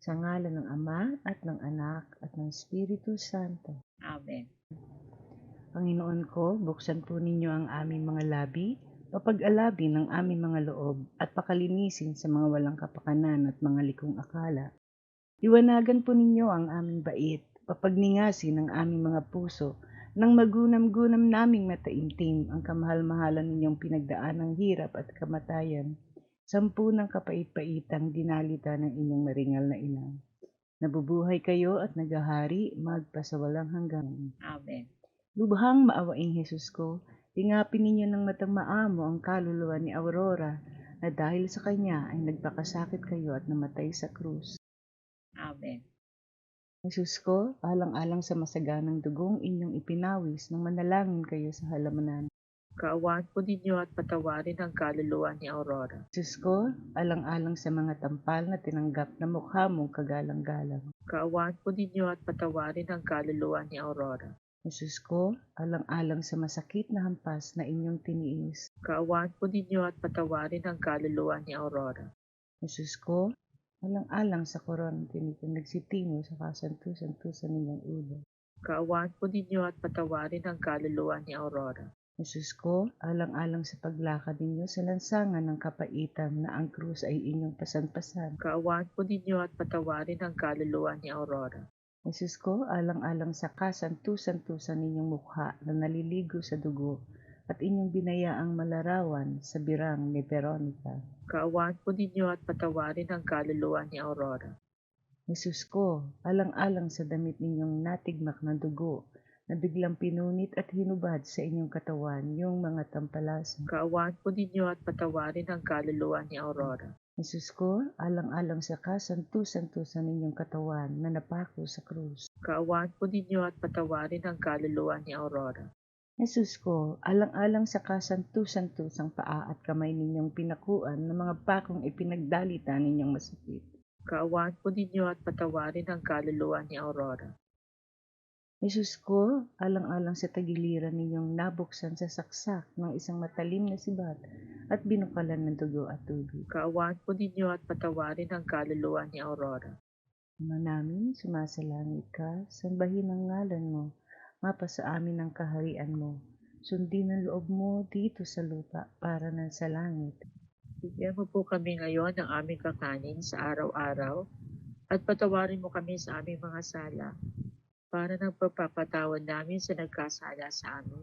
Sa ngalan ng Ama at ng Anak at ng Espiritu Santo. Amen. Panginoon ko, buksan po ninyo ang aming mga labi, papag-alabi ng aming mga loob, at pakalinisin sa mga walang kapakanan at mga likong akala. Iwanagan po ninyo ang aming bait, papagningasin ang aming mga puso, nang magunam-gunam naming mataimtim ang kamahal-mahalan ninyong pinagdaan ng hirap at kamatayan, sampu ng kapait-paitang dinalita ng inyong maringal na ina. Nabubuhay kayo at nagahari magpasawalang hanggan. Amen. Lubhang maawaing Jesus ko, tingapin ninyo ng matang maamo ang kaluluwa ni Aurora na dahil sa kanya ay nagpakasakit kayo at namatay sa krus. Amen. Jesus ko, alang-alang sa masaganang dugong inyong ipinawis nang manalangin kayo sa halamanan. Kaawaan po ninyo at patawarin ang kaluluwa ni Aurora. Jesus ko, alang-alang sa mga tampal na tinanggap na mukha mong kagalang-galang. Kaawaan po ninyo at patawarin ang kaluluwa ni Aurora. Jesus ko, alang-alang sa masakit na hampas na inyong tiniis. Kaawaan po ninyo at patawarin ang kaluluwa ni Aurora. Jesus ko, alang-alang sa koron tinikong nagsitingo sa kasantusan-tusan ninyong ulo. Kaawaan po ninyo at patawarin ang kaluluwa ni Aurora. Jesus ko, alang-alang sa paglakad ninyo sa lansangan ng kapaitan na ang krus ay inyong pasan-pasan. Kaawaan po ninyo at patawarin ang kaluluwa ni Aurora. Jesus ko, alang-alang sa kasantusan-tusan ninyong mukha na naliligo sa dugo at inyong binayaang malarawan sa birang ni Veronica. Kaawaan po ninyo at patawarin ang kaluluwa ni Aurora. Jesus ko, alang-alang sa damit ninyong natigmak na dugo na biglang pinunit at hinubad sa inyong katawan yung mga tampalasan. Kaawaan po ninyo at patawarin ang kaluluwa ni Aurora. Jesus ko, alang-alang sa kasantusan-tusan ninyong katawan na napako sa krus. Kaawaan po ninyo at patawarin ang kaluluwa ni Aurora. Jesus ko, alang-alang sa kasantusan-tusang paa at kamay ninyong pinakuan ng mga pakong ipinagdalita ninyong masakit. Kaawaan po ninyo at patawarin ang kaluluwa ni Aurora. Jesus ko, alang-alang sa tagiliran ninyong nabuksan sa saksak ng isang matalim na sibat at binukalan ng dugo at tubig. Kaawaan po ninyo at patawarin ang kaluluwa ni Aurora. Ama namin, sumasalangit ka, sambahin ang ngalan mo, mapa sa amin ang kaharian mo. Sundin ang loob mo dito sa lupa para na sa langit. Bigyan mo po kami ngayon ng aming kakanin sa araw-araw at patawarin mo kami sa aming mga sala para ng pagpapatawad namin sa nagkasala sa amin.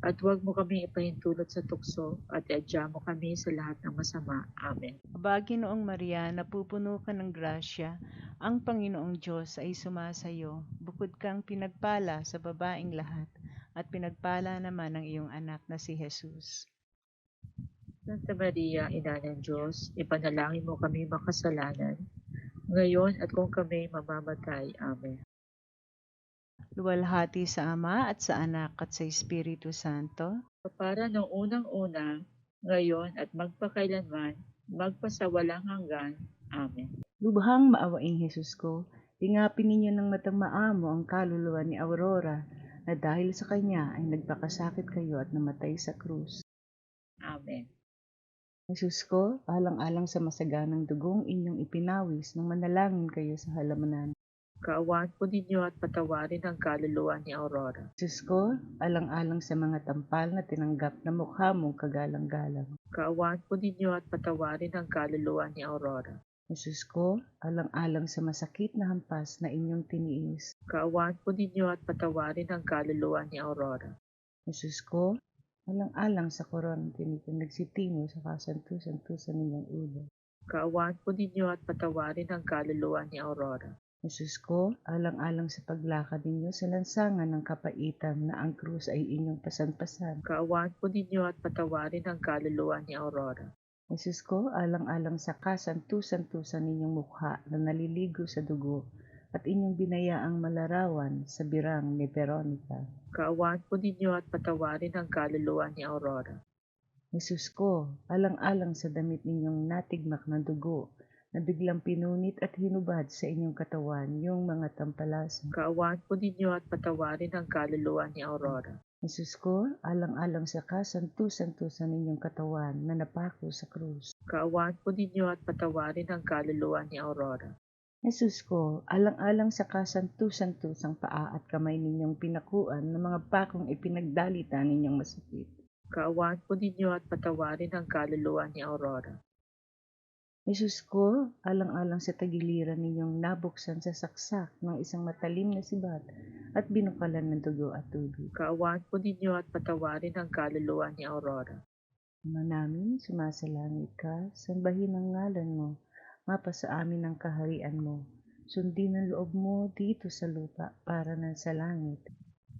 At huwag mo kami ipahintulot sa tukso at iadya mo kami sa lahat ng masama. Amen. Bagi noong Maria, napupuno ka ng grasya, ang Panginoong Diyos ay sumasayo, bukod kang pinagpala sa babaing lahat, at pinagpala naman ang iyong anak na si Jesus. Santa Maria, Ina ng Diyos, ipanalangin mo kami makasalanan, ngayon at kung kami mamamatay. Amen. Luwalhati sa Ama at sa Anak at sa Espiritu Santo, Para ng unang-una, ngayon at magpakailanman, magpasawalang hanggan. Amen. Lubhang maawaing Jesus ko, tingapin ninyo ng matang maamo ang kaluluwa ni Aurora na dahil sa kanya ay nagpakasakit kayo at namatay sa krus. Amen. Jesus ko, alang-alang sa masaganang dugong inyong ipinawis nang manalangin kayo sa halamanan. Kaawaan po ninyo at patawarin ang kaluluwa ni Aurora. Jesus ko, alang-alang sa mga tampal na tinanggap na mukha mong kagalang-galang. Kaawaan po ninyo at patawarin ang kaluluwa ni Aurora. Jesus ko, alang-alang sa masakit na hampas na inyong tiniis. Kaawaan po ninyo at patawarin ang kaluluwa ni Aurora. Jesus ko, alang-alang sa koron tinikong nagsitingo sa kasantusan-tusan ninyong ulo. Kaawaan po ninyo at patawarin ang kaluluwa ni Aurora. Jesus ko, alang-alang sa paglakad ninyo sa lansangan ng kapaitan na ang krus ay inyong pasan-pasan. Kaawaan po ninyo at patawarin ang kaluluwa ni Aurora. Jesus ko, alang-alang sa kasantusan-tusan ninyong mukha na naliligo sa dugo at inyong binayaang malarawan sa birang ni Veronica. Kaawaan po ninyo at patawarin ang kaluluwa ni Aurora. Jesus ko, alang-alang sa damit ninyong natigmak na dugo na biglang pinunit at hinubad sa inyong katawan yung mga tampalasan. Kaawaan po ninyo at patawarin ang kaluluwa ni Aurora. Jesus ko, alang-alang sa kasantusan-tusan ninyong katawan na napako sa krus. Kaawaan po ninyo at patawarin ang kaluluwa ni Aurora. Jesus ko, alang-alang sa kasantu-santusang paa at kamay ninyong pinakuan ng mga pakong ipinagdalita ninyong masakit. Kaawaan po ninyo at patawarin ang kaluluwa ni Aurora. Jesus ko, alang-alang sa tagiliran ninyong nabuksan sa saksak ng isang matalim na sibat at binukalan ng dugo at tubig. Kaawaan po ninyo at patawarin ang kaluluwa ni Aurora. Ama namin, sumasalangit ka, sambahin ang ngalan mo, mapa sa amin ang kaharian mo. Sundin ang loob mo dito sa lupa para na sa langit.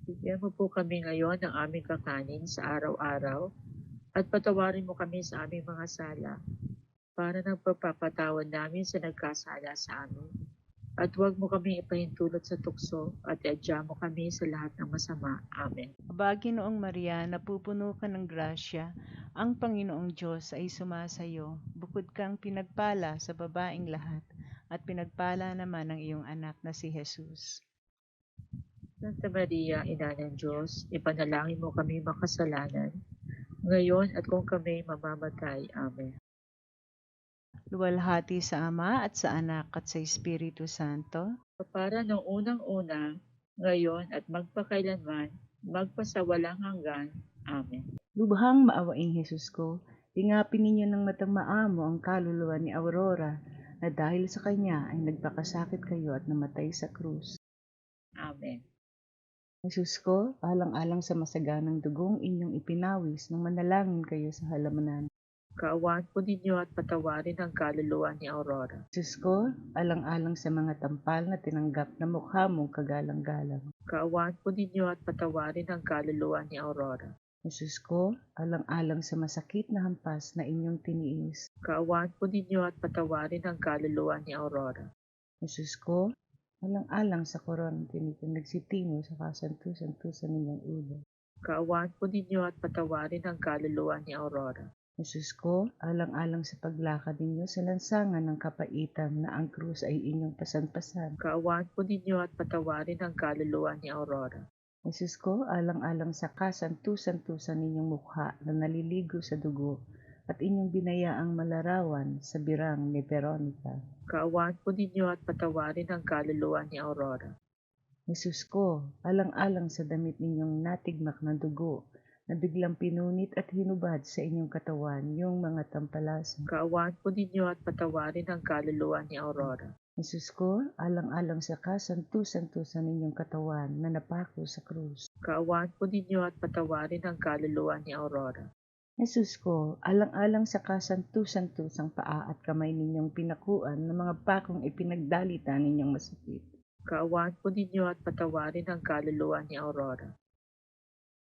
Bigyan mo po kami ngayon ng aming kakanin sa araw-araw at patawarin mo kami sa aming mga sala para nang pagpapatawad namin sa nagkasala sa amin. At huwag mo kami ipahintulot sa tukso at iadya mo kami sa lahat ng masama. Amen. Aba, Ginoong Maria, napupuno ka ng grasya, ang Panginoong Diyos ay sumasayo, bukod kang pinagpala sa babaing lahat, at pinagpala naman ang iyong anak na si Jesus. Santa Maria, Ina ng Diyos, ipanalangin mo kami makasalanan, ngayon at kung kami mamamatay. Amen. Luwalhati sa Ama at sa Anak at sa Espiritu Santo, Para nung unang-una, ngayon at magpakailanman, magpasawalang hanggan. Amen. Lubhang maawaing Jesus ko, tingapin ninyo ng matang maamo ang kaluluwa ni Aurora, na dahil sa kanya ay nagpakasakit kayo at namatay sa krus. Amen. Jesus ko, alang-alang sa masaganang dugong inyong ipinawis nang manalangin kayo sa halamanan. Kaawaan po ninyo at patawarin ang kaluluwa ni Aurora. Jesus ko, alang-alang sa mga tampal na tinanggap na mukha mong kagalang-galang. Kaawaan po ninyo at patawarin ang kaluluwa ni Aurora. Jesus ko, alang-alang sa masakit na hampas na inyong tiniis. Kaawaan po ninyo at patawarin ang kaluluwa ni Aurora. Jesus ko, alang-alang sa koron tinikong nagsitingo sa kasantu-santusan ninyong ulo. Kaawaan po ninyo at patawarin ang kaluluwa ni Aurora. Jesus ko, alang-alang sa paglakad ninyo sa lansangan ng kapaitan na ang krus ay inyong pasan-pasan. Kaawaan po ninyo at patawarin ang kaluluwa ni Aurora. Jesus ko, alang-alang sa kasantu-santusan ninyong mukha na naliligo sa dugo at inyong binayaang malarawan sa birang ni Veronica. Kaawaan po ninyo at patawarin ang kaluluwa ni Aurora. Jesus ko, alang-alang sa damit ninyong natigmak ng dugo na biglang pinunit at hinubad sa inyong katawan yung mga tampalasan. Kaawaan po ninyo at patawarin ang kaluluwa ni Aurora. Jesus ko, alang-alang sa kasantu-santusan ninyong katawan na napako sa krus. Kaawaan po ninyo at patawarin ang kaluluwa ni Aurora. Jesus ko, alang-alang sa kasantu-santusang paa at kamay ninyong pinakuan ng mga pakong ipinagdalita ninyong masakit. Kaawaan po ninyo at patawarin ang kaluluwa ni Aurora.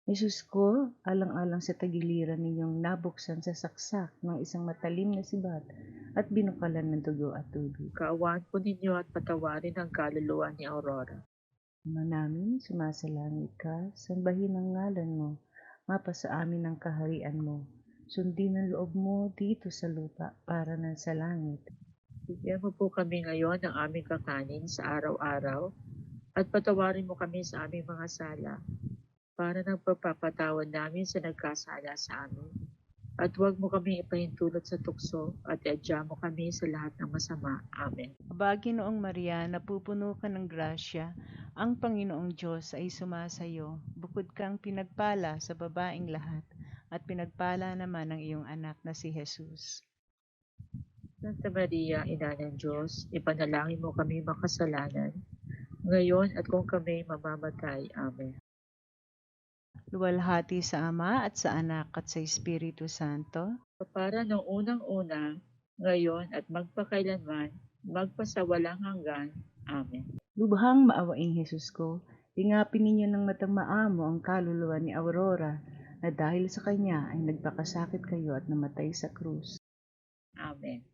Jesus ko, alang-alang sa tagiliran ninyong nabuksan sa saksak ng isang matalim na sibat at binukalan ng dugo at tubig. Kaawaan po ninyo at patawarin ang kaluluwa ni Aurora. Ama namin, sumasalangit ka, sambahin ang ngalan mo, mapa sa amin ang kaharian mo. Sundin ang loob mo dito sa lupa para na sa langit. Bigyan mo po kami ngayon ng aming kakanin sa araw-araw at patawarin mo kami sa aming mga sala para nang pagpapatawad namin sa nagkasala sa amin. At huwag mo kami ipahintulot sa tukso at iadya mo kami sa lahat ng masama. Amen. Aba, Ginoong Maria, napupuno ka ng grasya, ang Panginoong Diyos ay sumasayo, bukod kang pinagpala sa babaing lahat, at pinagpala naman ang iyong anak na si Jesus. Santa Maria, Ina ng Diyos, ipanalangin mo kami makasalanan, ngayon at kung kami mamamatay. Amen. Luwalhati sa Ama at sa Anak at sa Espiritu Santo, Para nung unang-una, ngayon at magpakailanman, magpasawalang hanggan. Amen. Lubhang maawaing Jesus ko, tingapin ninyo ng matang maamo ang kaluluwa ni Aurora, na dahil sa kanya ay nagpakasakit kayo at namatay sa krus. Amen.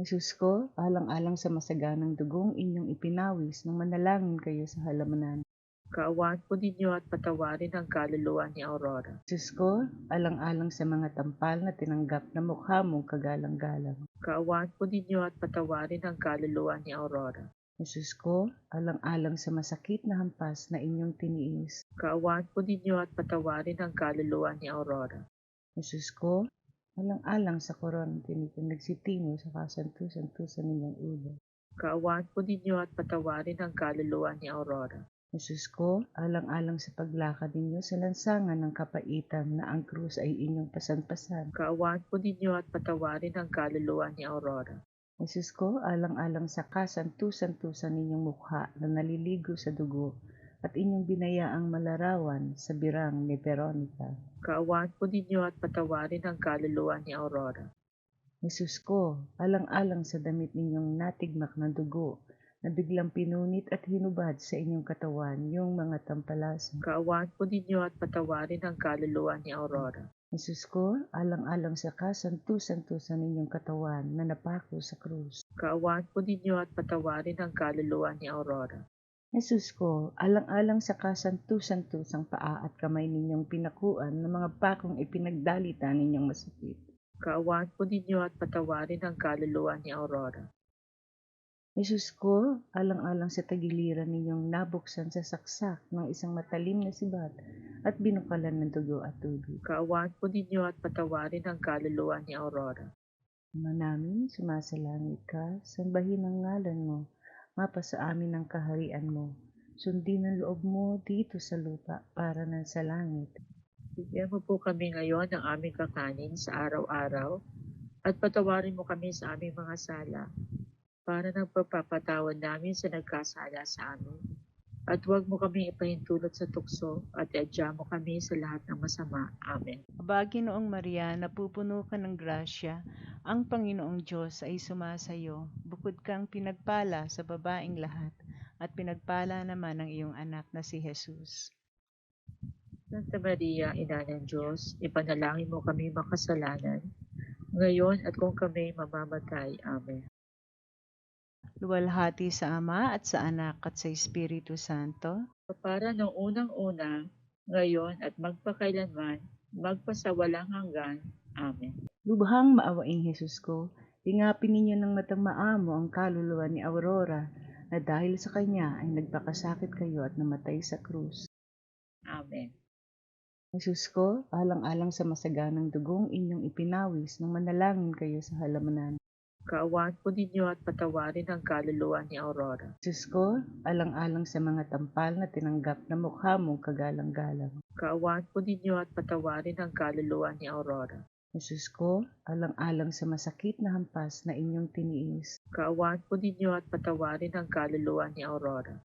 Jesus ko, alang-alang sa masaganang dugong inyong ipinawis nang manalangin kayo sa halamanan. Kaawaan po ninyo at patawarin ang kaluluwa ni Aurora. Jesus ko, alang-alang sa mga tampal na tinanggap na mukha mong kagalang-galang. Kaawaan po ninyo at patawarin ang kaluluwa ni Aurora. Jesus ko, alang-alang sa masakit na hampas na inyong tiniis. Kaawaan po ninyo at patawarin ang kaluluwa ni Aurora. Jesus ko, alang-alang sa koron tinikong nagsitingo sa kasantu-santusan ninyong ulo. Kaawaan po ninyo at patawarin ang kaluluwa ni Aurora. Jesus ko, alang-alang sa paglakad ninyo sa lansangan ng kapaitan na ang krus ay inyong pasan-pasan. Kaawaan po ninyo at patawarin ang kaluluwa ni Aurora. Jesus ko, alang-alang sa kasantusan-tusan ninyong mukha na naliligo sa dugo at inyong binayaang malarawan sa birang ni Veronica. Kaawaan po ninyo at patawarin ang kaluluwa ni Aurora. Jesus ko, alang-alang sa damit ninyong natigmak ng dugo na biglang pinunit at hinubad sa inyong katawan yung mga tampalasan. Kaawaan po ninyo at patawarin ang kaluluwa ni Aurora. Jesus ko, alang-alang sa kasantusan-tusan ninyong katawan na napako sa krus. Kaawaan po ninyo at patawarin ang kaluluwa ni Aurora. Jesus ko, alang-alang sa kasantusan-tusang paa at kamay ninyong pinakuan ng mga pakong ipinagdalita ninyong masakit. Kaawaan po ninyo at patawarin ang kaluluwa ni Aurora. Jesus ko, alang-alang sa tagiliran ninyong nabuksan sa saksak ng isang matalim na sibat at binukalan ng dugo at tubig. Kaawaan po ninyo at patawarin ang kaluluwa ni Aurora. Ama namin, sumasalangit ka, sambahin ang ngalan mo, mapa sa amin ang kaharian mo. Sundin ang loob mo dito sa lupa para na sa langit. Bigyan mo po kami ngayon ng aming kakanin sa araw-araw at patawarin mo kami sa aming mga sala para nang pagpapatawad namin sa nagkasala sa amin. At huwag mo kami ipahintulot sa tukso at iadya mo kami sa lahat ng masama. Amen. Aba, Ginoong Maria, napupuno ka ng grasya, ang Panginoong Diyos ay sumasayo, bukod kang pinagpala sa babaing lahat, at pinagpala naman ang iyong anak na si Jesus. Santa Maria, Ina ng Diyos, ipanalangin mo kami makasalanan, ngayon at kung kami mamamatay. Amen. Luwalhati sa Ama at sa Anak at sa Espiritu Santo, Para ng unang-una, ngayon at magpakailanman, magpasawalang hanggan. Amen. Lubhang maawaing Jesus ko, ingapin ninyo ng matang maamo ang kaluluwa ni Aurora, na dahil sa kanya ay nagpakasakit kayo at namatay sa krus. Amen. Jesus ko, alang-alang sa masaganang dugong inyong ipinawis nang manalangin kayo sa halamanan. Kaawaan po ninyo at patawarin ang kaluluwa ni Aurora. Jesus ko, alang-alang sa mga tampal na tinanggap na mukha mong kagalang-galang. Kaawaan po ninyo at patawarin ang kaluluwa ni Aurora. Jesus ko, alang-alang sa masakit na hampas na inyong tiniis. Kaawaan po ninyo at patawarin ang kaluluwa ni Aurora.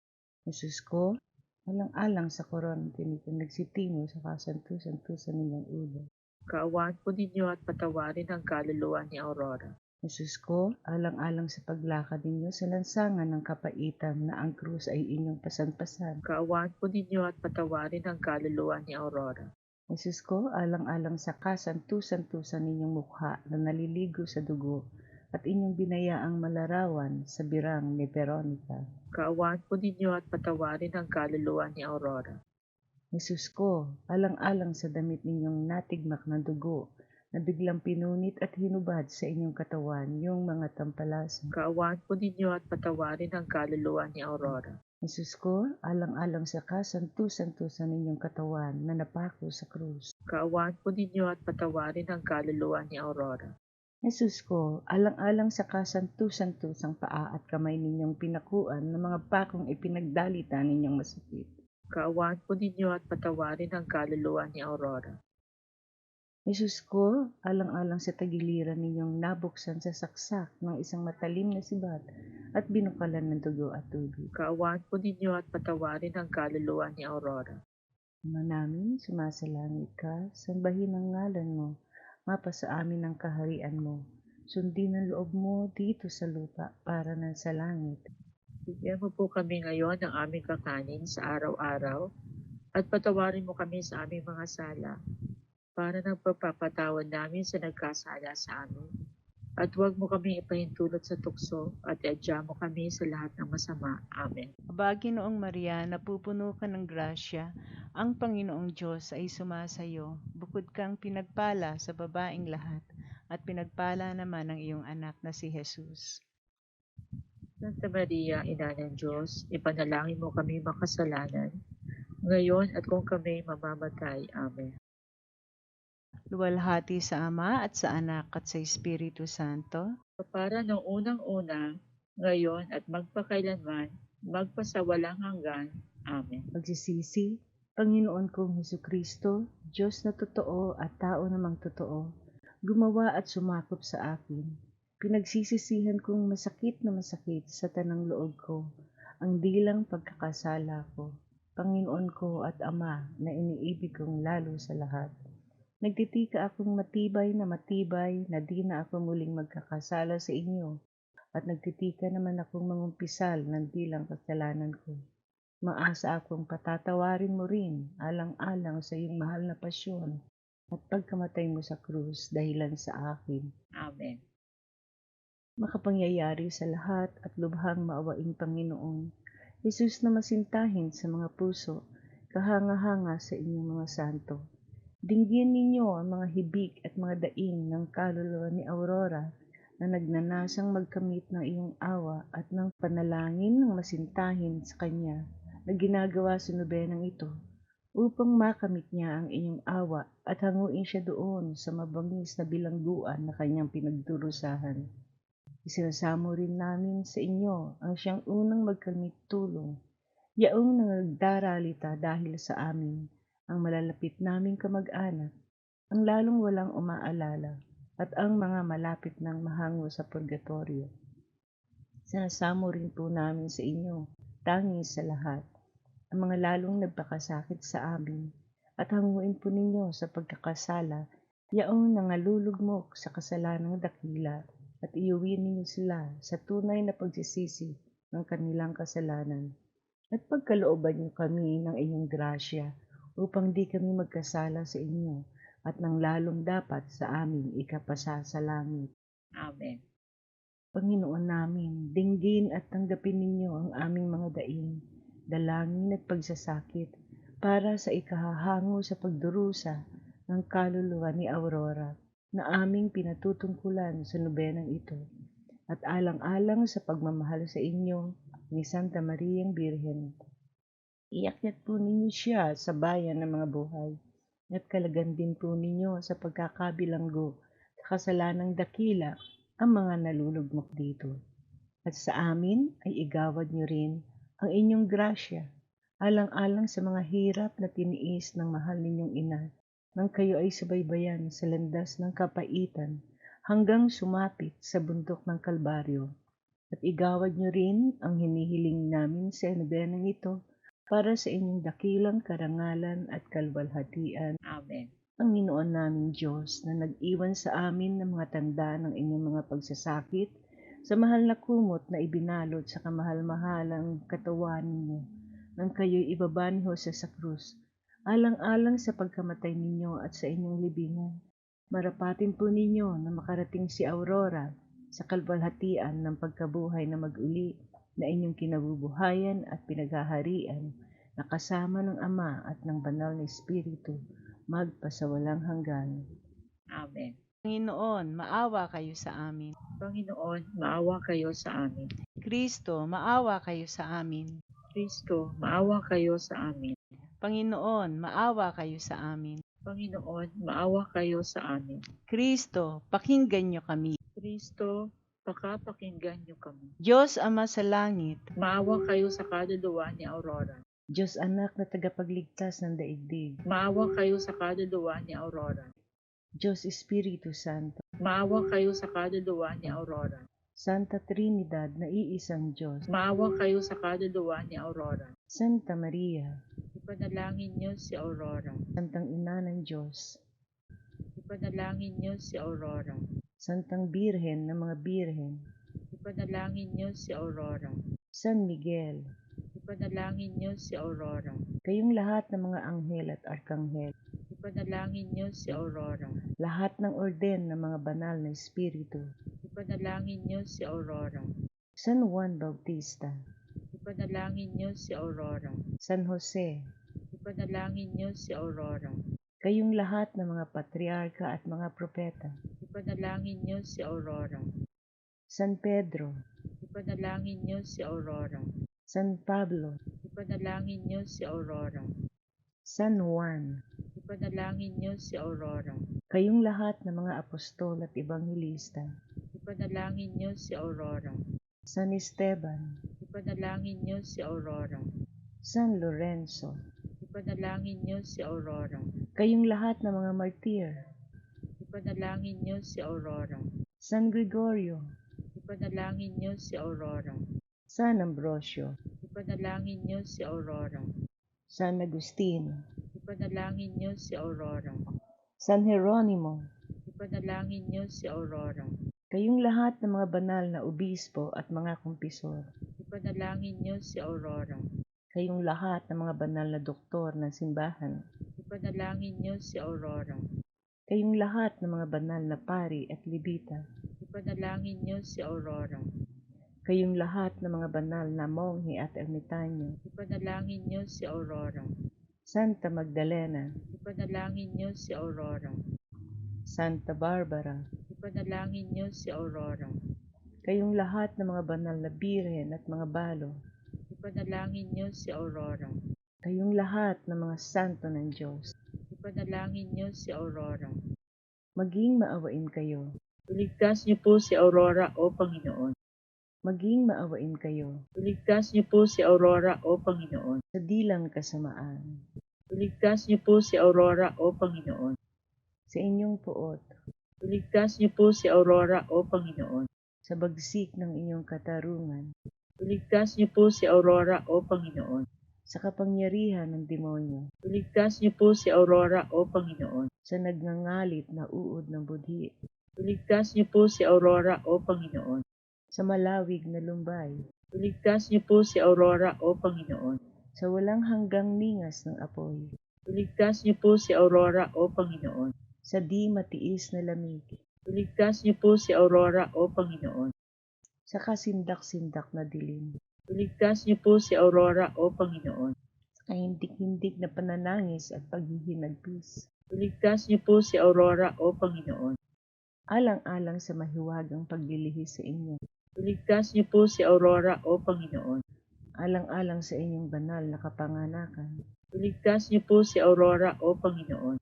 Jesus ko, alang-alang sa koron tinikong nagsitingo sa kasantusan-tusan ninyong ulo. Kaawaan po ninyo at patawarin ang kaluluwa ni Aurora. Jesus ko, alang-alang sa paglakad ninyo sa lansangan ng kapaitan na ang krus ay inyong pasan-pasan. Kaawaan po ninyo at patawarin ang kaluluwa ni Aurora. Jesus ko, alang-alang sa kasantusan-tusan ninyong mukha na naliligo sa dugo at inyong binayaang malarawan sa birang ni Veronica. Kaawaan po ninyo at patawarin ang kaluluwa ni Aurora. Jesus ko, alang-alang sa damit ninyong natigmak ng dugo na biglang pinunit at hinubad sa inyong katawan yung mga tampalasan. Kaawaan po ninyo at patawarin ang kaluluwa ni Aurora. Jesus ko, alang-alang sa kasantusan-tusan ninyong katawan na napako sa krus. Kaawaan po ninyo at patawarin ang kaluluwa ni Aurora. Jesus ko, alang-alang sa kasantusan-tusang paa at kamay ninyong pinakuan ng mga pakong ipinagdalita ninyong masakit. Kaawaan po ninyo at patawarin ang kaluluwa ni Aurora. Jesus ko, alang-alang sa tagiliran ninyong nabuksan sa saksak ng isang matalim na sibat at binukalan ng dugo at tubig. Kaawaan po ninyo at patawarin ang kaluluwa ni Aurora. Ama namin, sumasalangit ka, sambahin ang ngalan mo, mapa sa amin ang kaharian mo. Sundin ang loob mo dito sa lupa para na sa langit. Bigyan mo po kami ngayon ng aming kakanin sa araw-araw at patawarin mo kami sa aming mga sala para nang pagpapatawad namin sa nagkasala sa amin. At huwag mo kami ipahintulot sa tukso at iadya mo kami sa lahat ng masama. Amen. Aba, Ginoong Maria, napupuno ka ng grasya, ang Panginoong Diyos ay sumasayo, bukod kang pinagpala sa babaing lahat, at pinagpala naman ang iyong anak na si Jesus. Santa Maria, Ina ng Diyos, ipanalangin mo kami makasalanan, ngayon at kung kami mamamatay. Amen. Luwalhati sa Ama at sa Anak at sa Espiritu Santo, Para ng unang-una, ngayon at magpakailanman, magpasawalang hanggan. Amen. Pagsisisi, Panginoon kong Heso Kristo, Diyos na totoo at tao namang totoo, gumawa at sumakop sa akin. Pinagsisisihan kong masakit na masakit sa tanang loob ko, ang dilang pagkakasala ko. Panginoon ko at Ama na iniibig kong lalo sa lahat. Nagtitika akong matibay na matibay na di na ako muling magkakasala sa inyo at nagtitika naman akong mangumpisal ng dilang kasalanan ko. Maasa akong patatawarin mo rin alang-alang sa iyong mahal na pasyon at pagkamatay mo sa krus dahilan sa akin. Amen. Makapangyayari sa lahat at lubhang maawaing Panginoon, Jesus na masintahin sa mga puso, kahanga-hanga sa inyong mga santo. Dinggin ninyo ang mga hibik at mga daing ng kaluluwa ni Aurora na nagnanasang magkamit ng iyong awa at ng panalangin ng masintahin sa kanya na ginagawa sa nobenang ito upang makamit niya ang inyong awa at hanguin siya doon sa mabangis na bilangguan na kanyang pinagdurusahan. Isinasamo rin namin sa inyo ang siyang unang magkamit tulong, yaong nagdaralita dahil sa amin, ang malalapit naming kamag-anak, ang lalong walang umaalala, at ang mga malapit ng mahango sa purgatorio. Sinasamo rin po namin sa inyo, tangi sa lahat, ang mga lalong nagpakasakit sa amin, at hanguin po ninyo sa pagkakasala, yaong nangalulugmok sa kasalanang dakila, at iuwi ninyo sila sa tunay na pagsisisi ng kanilang kasalanan. At pagkalooban niyo kami ng inyong grasya upang di kami magkasala sa inyo at nang lalong dapat sa amin ikapasa sa langit. Amen. Panginoon namin, dinggin at tanggapin ninyo ang aming mga daing, dalangin at pagsasakit para sa ikahahango sa pagdurusa ng kaluluwa ni Aurora na aming pinatutungkulan sa nobenang ito at alang-alang sa pagmamahal sa inyo ni Santa Mariang Birhen. Iyakyat po ninyo siya sa bayan ng mga buhay at kalagan din po ninyo sa pagkakabilanggo sa kasalanang dakila ang mga nalulugmok dito. At sa amin ay igawad niyo rin ang inyong grasya alang-alang sa mga hirap na tiniis ng mahal ninyong ina nang kayo ay subaybayan sa landas ng kapaitan hanggang sumapit sa bundok ng Kalbaryo. At igawad niyo rin ang hinihiling namin sa nobenang ito para sa inyong dakilang karangalan at kalwalhatian. Amen. Ang Panginoon naming Diyos na nag-iwan sa amin ng mga tanda ng inyong mga pagsasakit sa mahal na kumot na ibinalot sa kamahal-mahalang katawan ninyo nang kayo'y ibaba ni Jose sa krus alang-alang sa pagkamatay ninyo at sa inyong libingan. Marapatin po ninyo na makarating si Aurora sa kalwalhatian ng pagkabuhay na mag-uli na inyong kinabubuhayan at pinaghaharian na kasama ng Ama at ng Banal na Espiritu magpasawalang hanggan. Amen. Panginoon, maawa kayo sa amin. Panginoon, maawa kayo sa amin. Kristo, maawa kayo sa amin. Kristo, maawa kayo sa amin. Panginoon, maawa kayo sa amin. Panginoon, maawa kayo sa amin. Kristo, pakinggan niyo kami. Kristo, pakapakinggan niyo kami. Diyos Ama sa langit, Maawa kayo sa kaluluwa ni Aurora. Diyos Anak na tagapagligtas ng daigdig, Maawa kayo sa kaluluwa ni Aurora. Diyos Espiritu Santo, Maawa kayo sa kaluluwa ni Aurora. Santa Trinidad na iisang Diyos, Maawa kayo sa kaluluwa ni Aurora. Santa Maria, Ipanalangin niyo si Aurora. Santang Ina ng Diyos, Ipanalangin niyo si Aurora. Santang Birhen ng mga Birhen, Ipanalangin niyo si Aurora. San Miguel, Ipanalangin niyo si Aurora. kayong lahat ng mga anghel at arkanghel, Ipanalangin niyo si Aurora. lahat ng orden ng mga banal na espiritu, Ipanalangin niyo si Aurora. San Juan Bautista, Ipanalangin niyo si Aurora. San Jose, Ipanalangin niyo si Aurora. kayong lahat ng mga patriarka at mga propeta, Ipanalangin niyo si Aurora. San Pedro, Ipanalangin niyo si Aurora. San Pablo, Ipanalangin niyo si Aurora. San Juan, Ipanalangin niyo si Aurora. kayong lahat ng mga apostol at ebanghelista, Ipanalangin niyo si Aurora. San Esteban, Ipanalangin niyo si Aurora. San Lorenzo, Ipanalangin niyo si Aurora. kayong lahat ng mga martir, Ipanalangin niyo si Aurora. San Gregorio, Ipanalangin niyo si Aurora. San Ambrosio, Ipanalangin niyo si Aurora. San Agustin, Ipanalangin niyo si Aurora. San Jeronimo, Ipanalangin niyo si Aurora. kayong lahat ng mga banal na obispo at mga kumpisor, Ipanalangin niyo si Aurora. kayong lahat ng mga banal na doktor ng simbahan, Ipanalangin niyo si Aurora. Kayong lahat ng mga banal na pari at libita, Ipanalangin niyo si Aurora. kayong lahat ng mga banal na monghe at ermitanyo, Ipanalangin niyo si Aurora. Santa Magdalena, Ipanalangin niyo si Aurora. Santa Barbara, Ipanalangin niyo si Aurora. kayong lahat ng mga banal na birhen at mga balo, Ipanalangin niyo si Aurora. kayong lahat ng mga santo ng Diyos, Ipanalangin niyo si Aurora. maging maawain kayo, Iligtas niyo po si Aurora, O Panginoon. maging maawain kayo Iligtas niyo po si Aurora, O Panginoon. sa dilang kasamaan, Iligtas niyo po si Aurora, O Panginoon. sa inyong puot, Iligtas niyo po si Aurora, O Panginoon. sa bagsik ng inyong katarungan, Iligtas niyo po si Aurora, O Panginoon. Sa kapangyarihan ng demonyo, Iligtas niyo po si Aurora, O Panginoon. sa nagngangalit na uod ng budhi, Iligtas niyo po si Aurora, O Panginoon. sa malawig na lumbay, Iligtas niyo po si Aurora, O Panginoon. sa walang hanggang ningas ng apoy, Iligtas niyo po si Aurora, O Panginoon. sa di matiis na lamig, Iligtas niyo po si Aurora, O Panginoon. sa kasindak-sindak na dilim, Iligtas niyo po si Aurora, O Panginoon. sa kahindik-hindik na pananangis at paghihinagpis, Iligtas niyo po si Aurora, O Panginoon. alang-alang sa mahiwagang paglilihis sa inyo, Iligtas niyo po si Aurora, O Panginoon. alang-alang sa inyong banal na kapanganakan, Iligtas niyo po si Aurora, O Panginoon.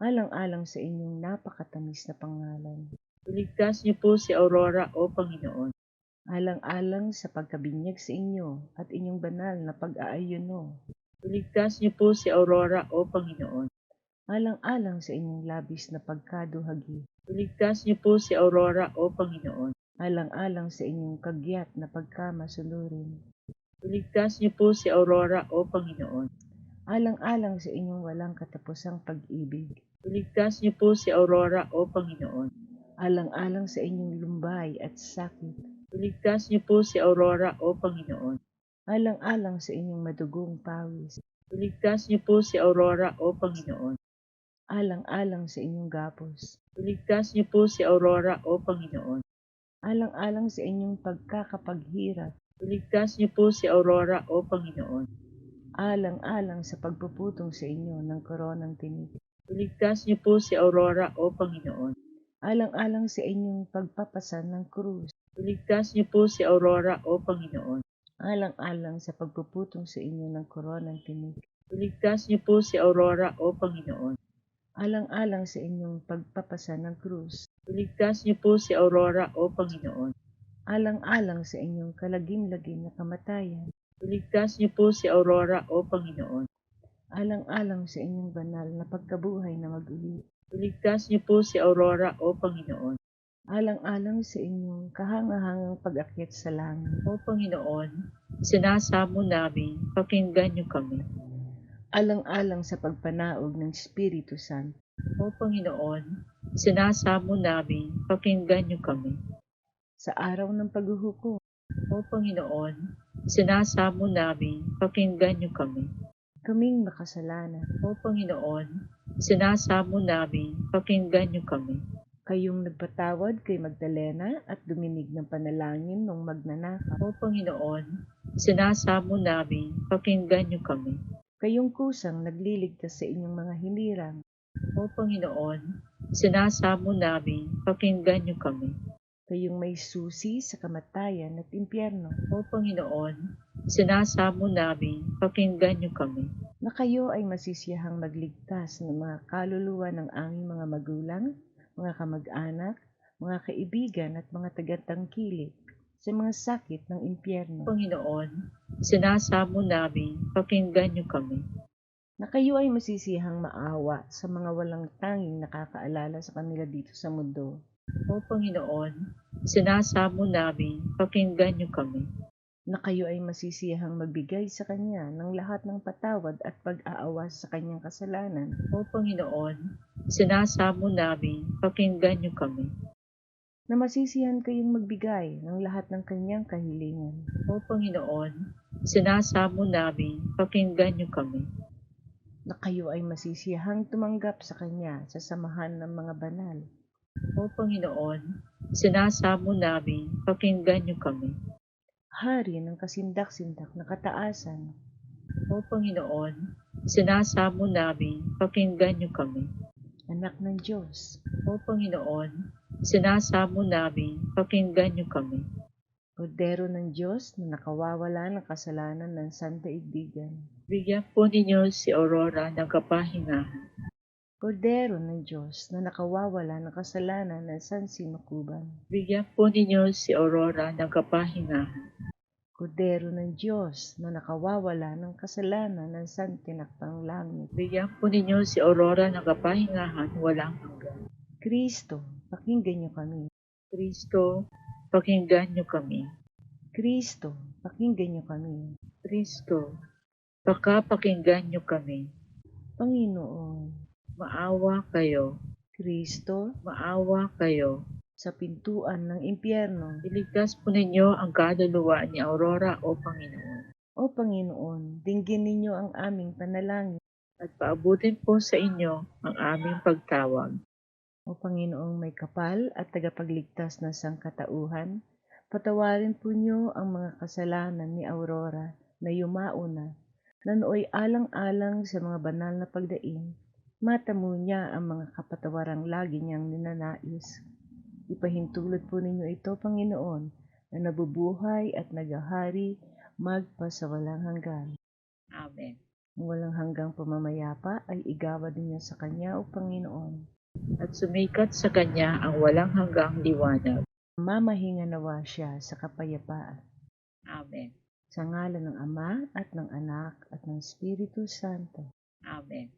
alang-alang sa inyong napakatamis na pangalan, Iligtas niyo po si Aurora, O Panginoon. Alang-alang sa pagkabinyag sa inyo at inyong banal na pag-aayuno, Iligtas niyo po si Aurora, O Panginoon. alang-alang sa inyong labis na pagkaduhagi, Iligtas niyo po si Aurora, O Panginoon. alang-alang sa inyong kagyat na pagkamasunurin, Iligtas niyo po si Aurora, O Panginoon. alang-alang sa inyong walang katapusang pag-ibig, Iligtas niyo po si Aurora, O Panginoon. alang-alang sa inyong lumbay at sakit, Iligtas niyo po si Aurora, O Panginoon. alang-alang sa inyong madugong pawis, Iligtas niyo po si Aurora, O Panginoon. alang-alang sa inyong gapos, Iligtas niyo po si Aurora, O Panginoon. alang-alang sa inyong pagkakapaghirap, Iligtas niyo po si Aurora, O Panginoon. alang-alang sa pagpuputong sa inyo ng koronang tinik, Iligtas niyo po si Aurora, O Panginoon. alang-alang sa inyong pagpapasan ng krus, Iligtas niyo po si Aurora, O Panginoon. alang-alang sa pagpuputong sa inyo ng koronang tinik, Iligtas niyo po si Aurora, O Panginoon. alang-alang sa inyong pagpapasan ng krus, Iligtas niyo po si Aurora, O Panginoon. alang-alang sa inyong kalagim-lagim na kamatayan, Iligtas niyo po si Aurora, O Panginoon. alang-alang sa inyong banal na pagkabuhay na mag-uli, Iligtas niyo po si Aurora, O Panginoon. Alang-alang sa inyong kahangahangang pag-akyat sa langit, O Panginoon, sinasamo namin, pakinggan niyo kami. alang-alang sa pagpanaog ng Espiritu Santo, O Panginoon, sinasamo namin, pakinggan niyo kami. sa araw ng paghuhukom, O Panginoon, sinasamo namin, pakinggan niyo kami. kaming makasalanan, O Panginoon, sinasamo namin, pakinggan niyo kami. Kayong nagpatawad kay Magdalena at duminig ng panalangin nung magnanakaw, O Panginoon, sinasamo namin, pakinggan niyo kami. kayong kusang nagliligtas sa inyong mga hinirang, O Panginoon, sinasamo namin, pakinggan niyo kami. kayong may susi sa kamatayan at impyerno, O Panginoon, sinasamo namin, pakinggan niyo kami. na kayo ay masisiyahang magligtas ng mga kaluluwa ng aming mga magulang, mga kamag-anak, mga kaibigan at mga tagatangkilik, sa mga sakit ng impyerno. Panginoon, sinasamo namin, pakinggan niyo kami. Na kayo ay masisihang maawa sa mga walang tanging nakakaalala sa kanila dito sa mundo. O Panginoon, sinasamo namin, pakinggan niyo kami. Na kayo ay masisihang magbigay sa Kanya ng lahat ng patawad at pag-aawas sa Kanyang kasalanan. O Panginoon, sinasamo namin, pakinggan niyo kami. Na masisihan kayong magbigay ng lahat ng Kanyang kahilingan. O Panginoon, sinasamo namin, pakinggan niyo kami. Na kayo ay masisihang tumanggap sa Kanya sa samahan ng mga banal. O Panginoon, sinasamo namin, pakinggan niyo kami. Hari ng kasindak-sindak na kataasan. O Panginoon, sinasamo namin, pakinggan niyo kami. Anak ng Diyos. O Panginoon, sinasamo namin, pakinggan niyo kami. Kordero ng Diyos na nakawawala ng kasalanan ng sandaigdigan. Bigyan po ninyo si Aurora ng kapahingahan. Kordero ng Diyos na nakawawala ng kasalanan ng sansinukuban. Bigyan po ninyo si Aurora ng kapahingahan. Kordero ng Diyos na nakawawala ng kasalanan ng santinakpang langit. Bigyan po ninyo si Aurora ng kapahingahan walang hanggan. Kristo, pakinggan niyo kami. Kristo, pakinggan niyo kami. Kristo, pakinggan niyo kami. Kristo, baka pakinggan niyo kami. Panginoon, Maawa kayo, Kristo, maawa kayo. sa pintuan ng impyerno. Iligtas po ninyo ang kaluluwa ni Aurora o Panginoon. O Panginoon, dinggin ninyo ang aming panalangin. At paabutin po sa inyo ang aming pagtawag. O Panginoong may kapal at tagapagligtas ng sangkatauhan, patawarin po niyo ang mga kasalanan ni Aurora na yumauna, na nooy alang-alang sa mga banal na pagdaing, matamo niya ang mga kapatawarang lagi niyang ninanais. Ipahintulot po ninyo ito, Panginoon, na nabubuhay at nagahari magpasawalang hanggan. Amen. Ang walang hanggang pamamayapa ay igawa ninyo sa Kanya, O Panginoon. At sumikat sa Kanya ang walang hanggang liwanag. Mamahinga nawa siya sa kapayapaan. Amen. Sa ngalan ng Ama at ng Anak at ng Espiritu Santo. Amen.